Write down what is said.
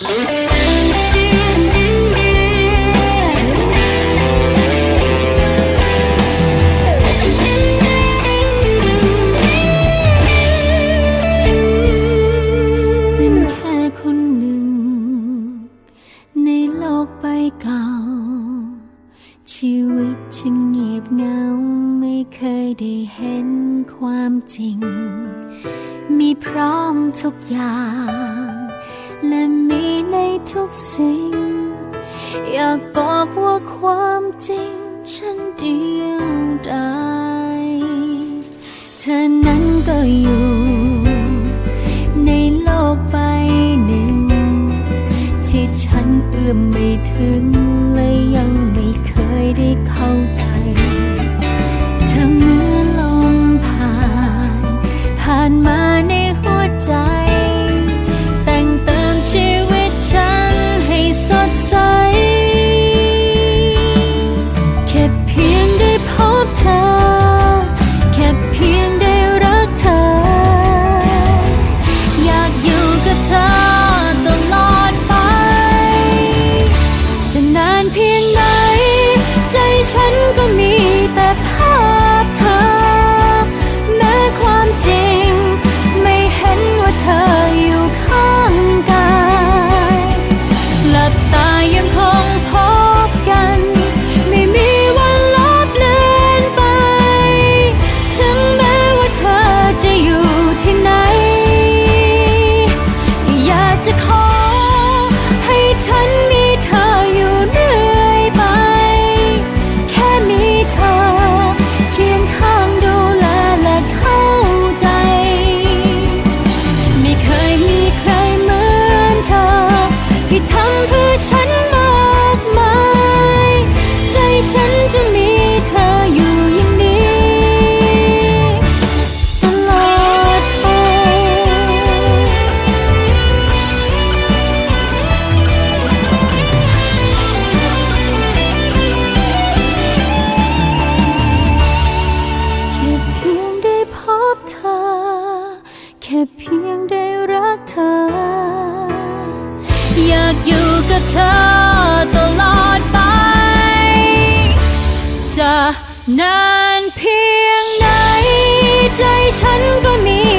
เป็นแค่คนหนึ่ง ในโลกใบเก่า ชีวิตช่างเงียบเหงาไม่เคยได้เห็นความจริง มีพร้อมทุกอย่างและ ทุกสิ่ง อยากบอกว่าความจริงฉันเดียวดายเธอนั้นก็อยู่ ในโลกใบหนึ่ง ที่ฉันเอื้อมไม่ถึง และยังไม่เคยได้เข้าใจ เธอ ที่ทำเพื่อฉัน อยากอยู่กับเธอตลอดไป จะนานเพียงไหน ใจฉันก็มี